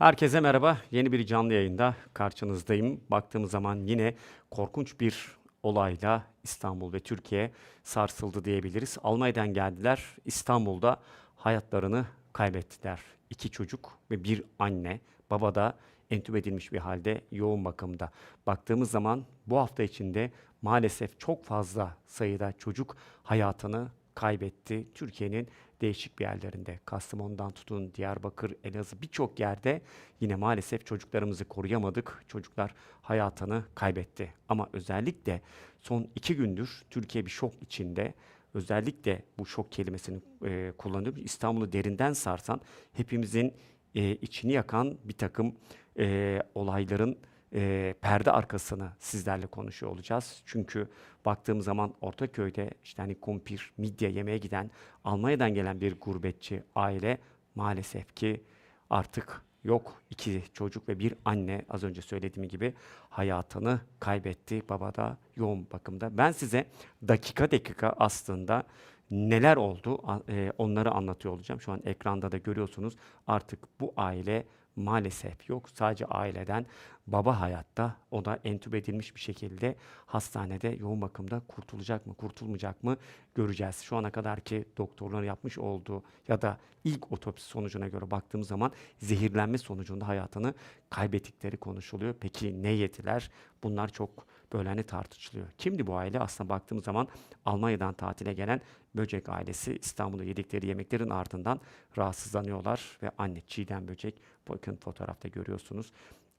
Herkese merhaba. Yeni bir canlı yayında karşınızdayım. Baktığımız zaman yine korkunç bir olayla İstanbul ve Türkiye sarsıldı diyebiliriz. Almanya'dan geldiler. İstanbul'da hayatlarını kaybettiler. İki çocuk ve bir anne. Baba da entübe edilmiş bir halde yoğun bakımda. Baktığımız zaman bu hafta içinde maalesef çok fazla sayıda çocuk hayatını kaybetti. Türkiye'nin değişik bir yerlerinde. Kastamonu'dan tutun, Diyarbakır, Elazığ birçok yerde yine maalesef çocuklarımızı koruyamadık. Çocuklar hayatını kaybetti. Ama özellikle son iki gündür Türkiye bir şok içinde. Özellikle bu şok kelimesini e, kullanıyorum. İstanbul'u derinden sarsan, hepimizin e, içini yakan bir takım e, olayların e, perde arkasını sizlerle konuşuyor olacağız. Çünkü baktığımız zaman Ortaköy'de işte hani kumpir, midye yemeye giden Almanya'dan gelen bir gurbetçi aile maalesef ki artık yok. İki çocuk ve bir anne az önce söylediğim gibi hayatını kaybetti. Baba da yoğun bakımda. Ben size dakika dakika aslında neler oldu e, onları anlatıyor olacağım. Şu an ekranda da görüyorsunuz artık bu aile maalesef yok. Sadece aileden baba hayatta o da entübe edilmiş bir şekilde hastanede yoğun bakımda kurtulacak mı kurtulmayacak mı göreceğiz. Şu ana kadar ki doktorların yapmış olduğu ya da ilk otopsi sonucuna göre baktığımız zaman zehirlenme sonucunda hayatını kaybettikleri konuşuluyor. Peki ne yediler? Bunlar çok böyle hani tartışılıyor. Kimdi bu aile? Aslında baktığımız zaman Almanya'dan tatile gelen Böcek ailesi İstanbul'da yedikleri yemeklerin ardından rahatsızlanıyorlar ve anne Çiğdem Böcek bakın fotoğrafta görüyorsunuz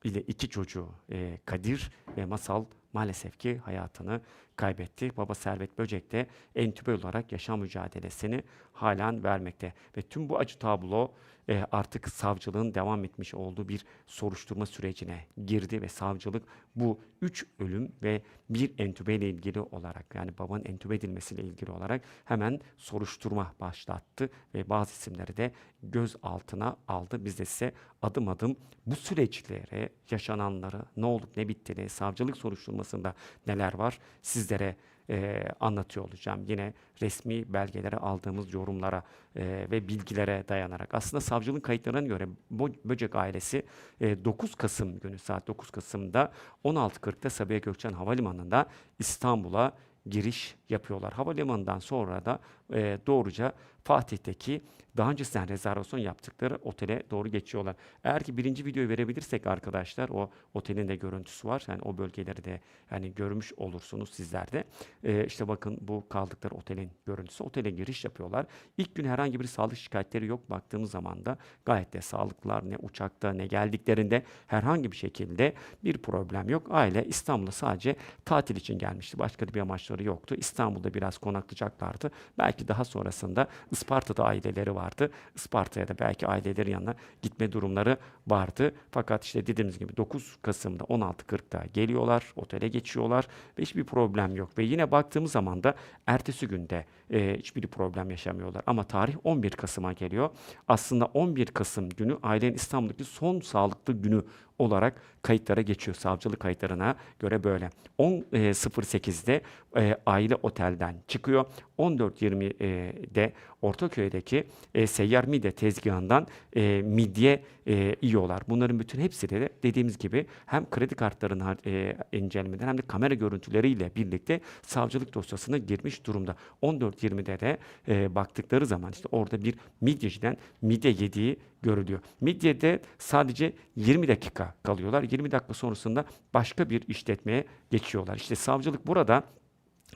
ile iki çocuğu e, Kadir ve Masal maalesef ki hayatını kaybetti. Baba Servet Böcek de entübe olarak yaşam mücadelesini halen vermekte. Ve tüm bu acı tablo e, artık savcılığın devam etmiş olduğu bir soruşturma sürecine girdi ve savcılık bu üç ölüm ve bir entübe ile ilgili olarak yani babanın entübe edilmesiyle ilgili olarak hemen soruşturma başlattı ve bazı isimleri de gözaltına aldı. Biz de size adım adım bu süreçlere, yaşananları, ne olup ne bittiğini, savcılık soruşturmasında neler var sizlere e, anlatıyor olacağım. Yine resmi belgelere aldığımız yorumlara e, ve bilgilere dayanarak. Aslında savcılığın kayıtlarına göre Böcek ailesi e, 9 Kasım günü saat 9 Kasım'da 16.40'da Sabiha Gökçen Havalimanı'nda İstanbul'a giriş yapıyorlar. Havalimanından sonra da e, doğruca Fatih'teki daha öncesinden rezervasyon yaptıkları otele doğru geçiyorlar. Eğer ki birinci videoyu verebilirsek arkadaşlar o otelin de görüntüsü var. Yani o bölgeleri de yani görmüş olursunuz sizler de. E, işte bakın bu kaldıkları otelin görüntüsü. Otele giriş yapıyorlar. İlk gün herhangi bir sağlık şikayetleri yok. Baktığımız zaman da gayet de sağlıklılar. Ne uçakta ne geldiklerinde herhangi bir şekilde bir problem yok. Aile İstanbul'a sadece tatil için gelmişti. Başka bir amaçları yoktu. İstanbul'da biraz konaklayacaklardı. Belki daha sonrasında Isparta'da aileleri vardı. Isparta'ya da belki aileleri yanına gitme durumları vardı. Fakat işte dediğimiz gibi 9 Kasım'da 16.40'da geliyorlar, otele geçiyorlar ve hiçbir problem yok. Ve yine baktığımız zaman da ertesi günde e, hiçbir problem yaşamıyorlar. Ama tarih 11 Kasım'a geliyor. Aslında 11 Kasım günü ailenin İstanbul'daki son sağlıklı günü olarak kayıtlara geçiyor. Savcılık kayıtlarına göre böyle. 10.08'de e, aile otelden çıkıyor. 14.20'de Ortaköy'deki e, seyyar midye tezgahından e, midye e, yiyorlar. Bunların bütün hepsi de dediğimiz gibi hem kredi kartlarının e, incelemeden hem de kamera görüntüleriyle birlikte savcılık dosyasına girmiş durumda. 14.20'de de e, baktıkları zaman işte orada bir midyeciden midye yediği görülüyor. Midyede sadece 20 dakika kalıyorlar. 20 dakika sonrasında başka bir işletmeye geçiyorlar. İşte savcılık burada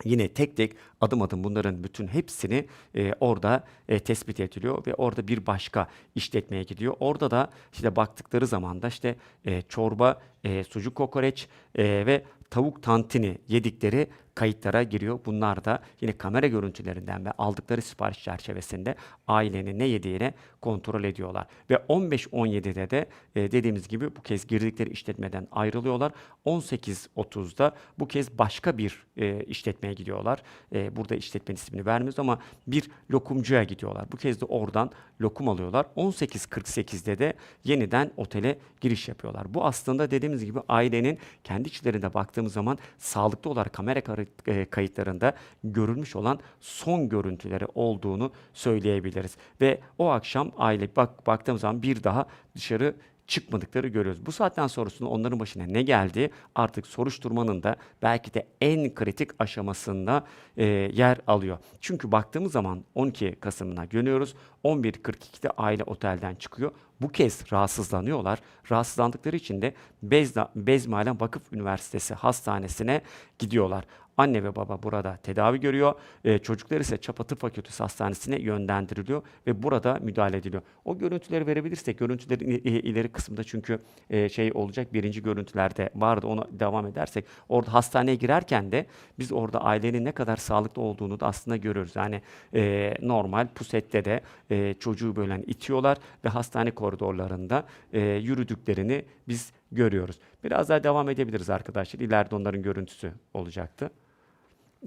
Yine tek tek adım adım bunların bütün hepsini e, orada e, tespit ediliyor ve orada bir başka işletmeye gidiyor. Orada da işte baktıkları zaman da işte e, çorba, e, sucuk kokoreç e, ve tavuk tantini yedikleri kayıtlara giriyor. Bunlar da yine kamera görüntülerinden ve aldıkları sipariş çerçevesinde ailenin ne yediğini kontrol ediyorlar. Ve 15-17'de de e, dediğimiz gibi bu kez girdikleri işletmeden ayrılıyorlar. 18.30'da bu kez başka bir e, işletmeye gidiyorlar. E, burada işletmenin ismini vermiyoruz ama bir lokumcuya gidiyorlar. Bu kez de oradan lokum alıyorlar. 18.48'de de yeniden otele giriş yapıyorlar. Bu aslında dediğimiz gibi ailenin kendi içlerinde baktığımız zaman sağlıklı olarak kamera kar- e, kayıtlarında görülmüş olan son görüntüleri olduğunu söyleyebiliriz. Ve o akşam aile bak baktığımız zaman bir daha dışarı çıkmadıkları görüyoruz. Bu saatten sonrasında onların başına ne geldi artık soruşturmanın da belki de en kritik aşamasında e, yer alıyor. Çünkü baktığımız zaman 12 Kasım'ına dönüyoruz. 11.42'de aile otelden çıkıyor. Bu kez rahatsızlanıyorlar. Rahatsızlandıkları için de Bezda, Bezmialem Vakıf Üniversitesi Hastanesi'ne gidiyorlar. Anne ve baba burada tedavi görüyor. Ee, çocuklar ise Çapa Tıp Fakültesi Hastanesi'ne yönlendiriliyor ve burada müdahale ediliyor. O görüntüleri verebilirsek, görüntülerin ileri kısmında çünkü e, şey olacak birinci görüntülerde vardı ona devam edersek orada hastaneye girerken de biz orada ailenin ne kadar sağlıklı olduğunu da aslında görüyoruz. Yani e, normal pusette de e, çocuğu böyle itiyorlar ve hastane koridorlarında e, yürüdüklerini biz görüyoruz. Biraz daha devam edebiliriz arkadaşlar. İleride onların görüntüsü olacaktı.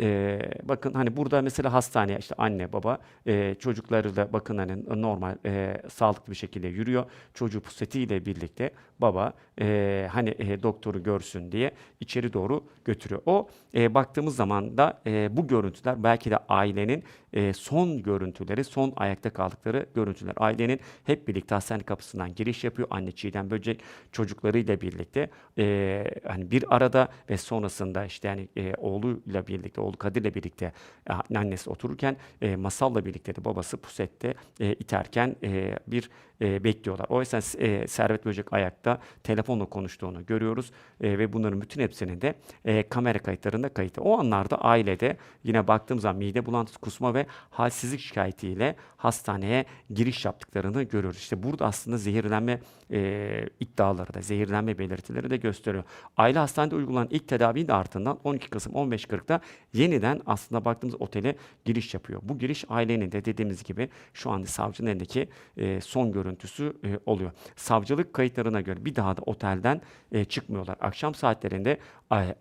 Ee, bakın hani burada mesela hastaneye işte anne baba e, çocuklarıyla bakın hani normal e, sağlıklı bir şekilde yürüyor. Çocuğu pusetiyle birlikte baba e, hani e, doktoru görsün diye içeri doğru götürüyor. O e, baktığımız zaman da e, bu görüntüler belki de ailenin e, son görüntüleri, son ayakta kaldıkları görüntüler. Ailenin hep birlikte hastane kapısından giriş yapıyor. Anne Çiğdem Böcek çocuklarıyla birlikte e, hani bir arada ve sonrasında işte yani e, oğluyla birlikte, oğlu Kadir'le birlikte e, annesi otururken e, Masal'la birlikte de babası pusette e, iterken e, bir e, bekliyorlar. O yüzden e, Servet Böcek ayakta telefonla konuştuğunu görüyoruz E, ve bunların bütün hepsinin de e, kamera kayıtlarında kayıtlı. O anlarda ailede yine baktığım zaman mide bulantısı, kusma ve halsizlik şikayetiyle hastaneye giriş yaptıklarını görüyoruz. İşte burada aslında zehirlenme e, iddiaları da, zehirlenme belirtileri de gösteriyor. Aile hastanede uygulanan ilk tedavinin ardından 12 Kasım 15.40'da yeniden aslında baktığımız otele giriş yapıyor. Bu giriş ailenin de dediğimiz gibi şu anda savcının elindeki e, son görüntüsü e, oluyor. Savcılık kayıtlarına göre bir daha da otelden e, çıkmıyorlar. Akşam saatlerinde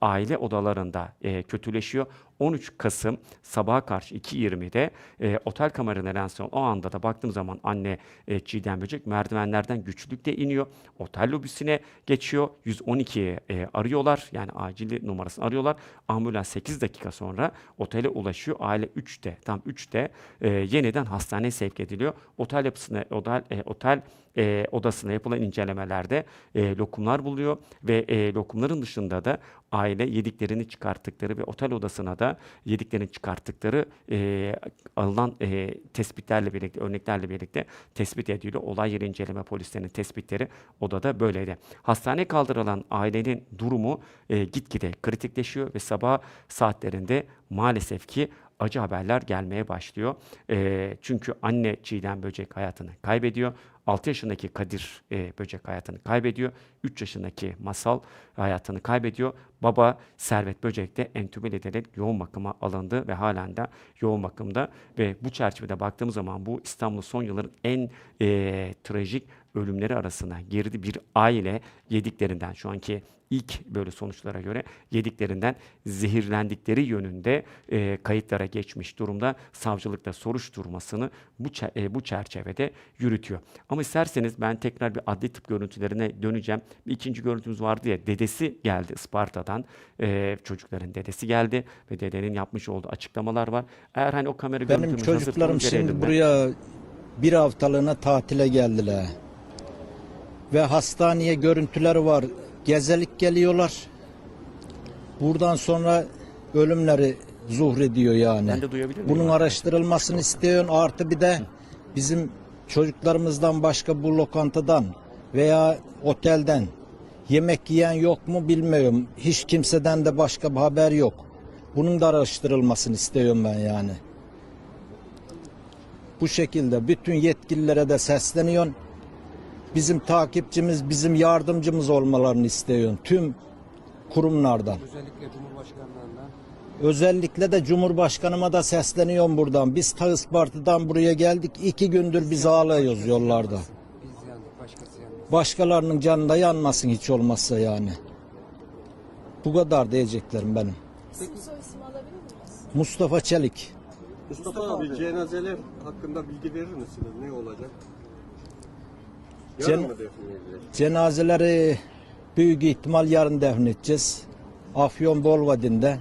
aile odalarında e, kötüleşiyor. 13 Kasım sabaha karşı 2.20'de e, otel kameralarına yansıyan o anda da baktığım zaman anne e, Çiğdem Böcek merdivenlerden güçlükle iniyor. Otel lobisine geçiyor. 112'ye e, arıyorlar. Yani acil numarasını arıyorlar. Ambulans 8 dakika sonra otele ulaşıyor. Aile 3'te tam 3'te e, yeniden hastaneye sevk ediliyor. Otel yapısına otel e, otel e, odasına yapılan incelemelerde e, lokumlar buluyor ve e, lokumların dışında da aile yediklerini çıkarttıkları ve otel odasına da yediklerini çıkarttıkları e, alınan e, tespitlerle birlikte, örneklerle birlikte tespit ediliyor. Olay yeri inceleme polislerinin tespitleri odada böyleydi. Hastaneye kaldırılan ailenin durumu e, gitgide kritikleşiyor ve sabah saatlerinde maalesef ki acı haberler gelmeye başlıyor. E, çünkü anne Çiğdem Böcek hayatını kaybediyor. 6 yaşındaki Kadir e, Böcek hayatını kaybediyor. 3 yaşındaki Masal hayatını kaybediyor. Baba Servet Böcek de entübe edilerek yoğun bakıma alındı ve halen de yoğun bakımda. Ve bu çerçevede baktığımız zaman bu İstanbul son yılların en e, trajik ölümleri arasına girdi. Bir aile yediklerinden şu anki ilk böyle sonuçlara göre yediklerinden zehirlendikleri yönünde e, kayıtlara geçmiş durumda. Savcılıkta soruşturmasını bu e, bu çerçevede yürütüyor. Ama isterseniz ben tekrar bir adli tıp görüntülerine döneceğim. Bir ikinci görüntümüz vardı ya dedesi geldi Isparta'dan. E, çocukların dedesi geldi ve dedenin yapmış olduğu açıklamalar var. Eğer hani o kamera Benim görüntümüz hazır, çocuklarım şimdi buraya bir haftalığına tatile geldiler. Ve hastaneye görüntüleri var. Gezelik geliyorlar. Buradan sonra ölümleri zuhrediyor yani. Ben de duyabilir miyim? Bunun araştırılmasını istiyorum. Artı bir de bizim çocuklarımızdan başka bu lokantadan veya otelden yemek yiyen yok mu bilmiyorum. Hiç kimseden de başka bir haber yok. Bunun da araştırılmasını istiyorum ben yani. Bu şekilde bütün yetkililere de sesleniyorum. Bizim takipçimiz, bizim yardımcımız olmalarını istiyorum. Tüm kurumlardan. Özellikle Cumhurbaşkanlarından Özellikle de Cumhurbaşkanıma da sesleniyorum buradan. Biz ta Isparta'dan buraya geldik. iki gündür biz ağlıyoruz yollarda. biz yandık, başkası yanmaz. Başkalarının canında yanmasın hiç olmazsa yani. Bu kadar diyeceklerim benim. İsim soy isim alabilir miyiz? Mustafa Çelik. Mustafa abi cenazeler hakkında bilgi verir misiniz? Ne olacak? Cen- Yarın mı defnedilecek? Cenazeleri büyük ihtimal yarın defnedeceğiz. Afyon Bolvadin'de.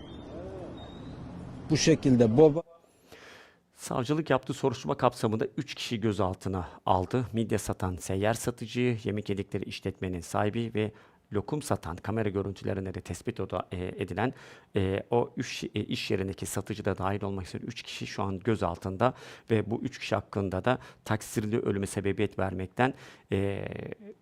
Bu şekilde baba Savcılık yaptığı soruşturma kapsamında 3 kişi gözaltına aldı. Midye satan seyyar satıcıyı, yemek yedikleri işletmenin sahibi ve lokum satan kamera görüntülerinde de tespit e, edilen e, o üç, e, iş yerindeki satıcı da dahil olmak üzere 3 kişi şu an gözaltında ve bu 3 kişi hakkında da taksirli ölüme sebebiyet vermekten e,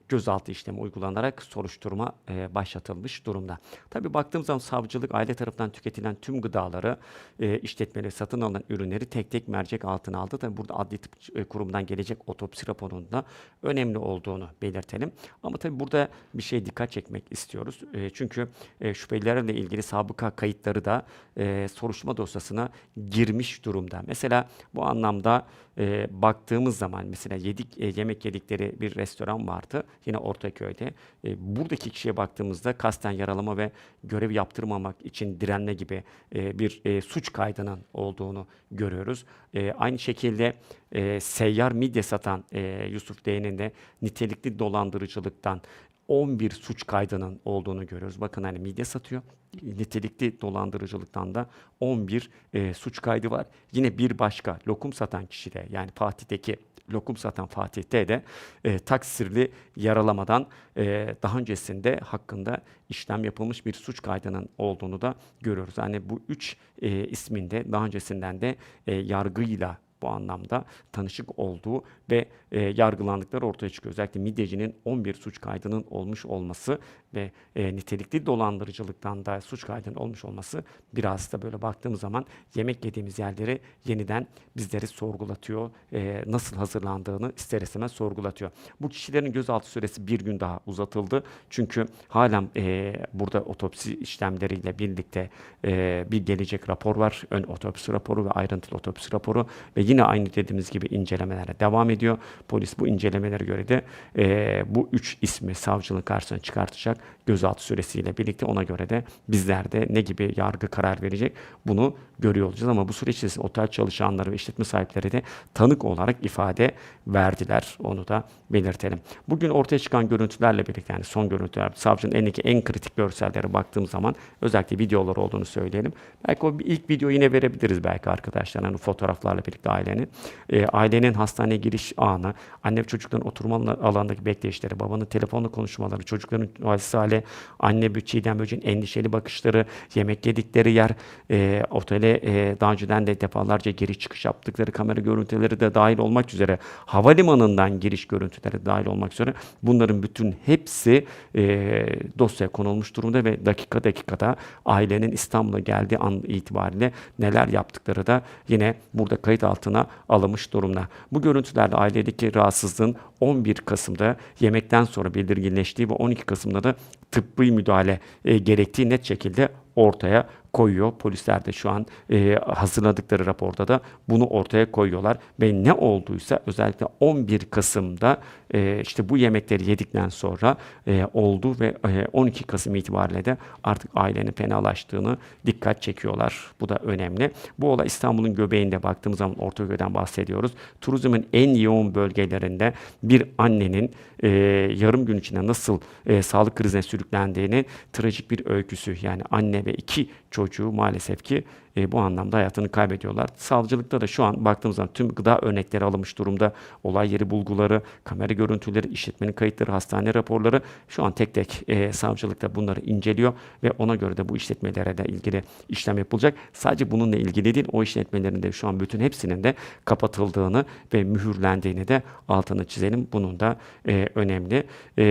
gözaltı işlemi uygulanarak soruşturma e, başlatılmış durumda. Tabii baktığımız zaman savcılık aile tarafından tüketilen tüm gıdaları, e, işletmeleri satın alınan ürünleri tek tek mercek altına aldı. Tabii burada adli tıp e, kurumdan gelecek otopsi raporunun da önemli olduğunu belirtelim. Ama tabii burada bir şey dikkat çekmek istiyoruz. E, çünkü e, şüphelilerle ilgili sabıka kayıtları da e, soruşturma dosyasına girmiş durumda. Mesela bu anlamda e, baktığımız zaman mesela yedik e, yemek yedikleri bir restoran vardı yine Ortaköy'de. E, buradaki kişiye baktığımızda kasten yaralama ve görev yaptırmamak için direnme gibi e, bir e, suç kaydının olduğunu görüyoruz. E, aynı şekilde e, seyyar midye satan e, Yusuf D'nin de nitelikli dolandırıcılıktan 11 suç kaydının olduğunu görüyoruz. Bakın hani midye satıyor. Nitelikli dolandırıcılıktan da 11 e, suç kaydı var. Yine bir başka lokum satan kişi de yani Fatih'teki lokum satan Fatih'te de e, taksirli yaralamadan e, daha öncesinde hakkında işlem yapılmış bir suç kaydının olduğunu da görüyoruz. Yani bu üç e, isminde daha öncesinden de e, yargıyla bu anlamda tanışık olduğu ve e, yargılandıkları ortaya çıkıyor. Özellikle midyecinin 11 suç kaydının olmuş olması ve e, nitelikli dolandırıcılıktan da suç kaydının olmuş olması biraz da böyle baktığımız zaman yemek yediğimiz yerleri yeniden bizleri sorgulatıyor. E, nasıl hazırlandığını ister istemez sorgulatıyor. Bu kişilerin gözaltı süresi bir gün daha uzatıldı. Çünkü halen e, burada otopsi işlemleriyle birlikte e, bir gelecek rapor var. Ön otopsi raporu ve ayrıntılı otopsi raporu ve yine aynı dediğimiz gibi incelemelere devam ediyor. Polis bu incelemelere göre de e, bu üç ismi savcılığın karşısına çıkartacak gözaltı süresiyle birlikte ona göre de bizler de ne gibi yargı karar verecek bunu görüyor olacağız. Ama bu süreç içerisinde otel çalışanları ve işletme sahipleri de tanık olarak ifade verdiler. Onu da belirtelim. Bugün ortaya çıkan görüntülerle birlikte yani son görüntüler savcının elindeki en kritik görsellere baktığım zaman özellikle videolar olduğunu söyleyelim. Belki o ilk video yine verebiliriz belki arkadaşlar. Hani fotoğraflarla birlikte ailenin. E, ailenin hastaneye giriş anı, anne ve çocukların oturma alan- alanındaki bekleyişleri, babanın telefonla konuşmaları, çocukların hale, anne çiğdem böceğin endişeli bakışları, yemek yedikleri yer, e, otele e, daha önceden de defalarca giriş çıkış yaptıkları kamera görüntüleri de dahil olmak üzere, havalimanından giriş görüntüleri de dahil olmak üzere bunların bütün hepsi e, dosyaya konulmuş durumda ve dakika dakikada ailenin İstanbul'a geldiği an itibariyle neler yaptıkları da yine burada kayıt altına alınmış durumda. Bu görüntülerde ailedeki rahatsızlığın 11 Kasım'da yemekten sonra belirginleştiği ve 12 Kasım'da da tıbbi müdahale e, gerektiği net şekilde ortaya koyuyor. Polisler de şu an e, hazırladıkları raporda da bunu ortaya koyuyorlar ve ne olduysa özellikle 11 Kasım'da e, işte bu yemekleri yedikten sonra e, oldu ve e, 12 Kasım itibariyle de artık ailenin fenalaştığını dikkat çekiyorlar. Bu da önemli. Bu olay İstanbul'un göbeğinde baktığımız zaman Ortaköy'den bahsediyoruz. Turizmin en yoğun bölgelerinde bir annenin e, yarım gün içinde nasıl e, sağlık krizine sürüklendiğini trajik bir öyküsü. Yani anne ve iki çocuğu maalesef ki e, bu anlamda hayatını kaybediyorlar. Savcılıkta da şu an baktığımız zaman tüm gıda örnekleri alınmış durumda. Olay yeri bulguları, kamera görüntüleri, işletmenin kayıtları, hastane raporları şu an tek tek e, savcılıkta bunları inceliyor ve ona göre de bu işletmelere de ilgili işlem yapılacak. Sadece bununla ilgili değil, o işletmelerin de şu an bütün hepsinin de kapatıldığını ve mühürlendiğini de altını çizelim. Bunun da e, önemli. E,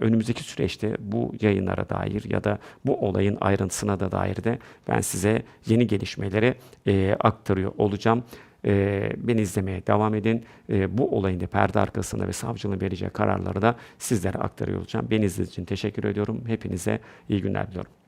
önümüzdeki süreçte bu yayınlara dair ya da bu olayın ayrıntısına da dair de ben size yeni gelişmeleri e, aktarıyor olacağım. E, beni izlemeye devam edin. E, bu olayın da perde arkasında ve savcının vereceği kararları da sizlere aktarıyor olacağım. Beni izlediğiniz için teşekkür ediyorum. Hepinize iyi günler diliyorum.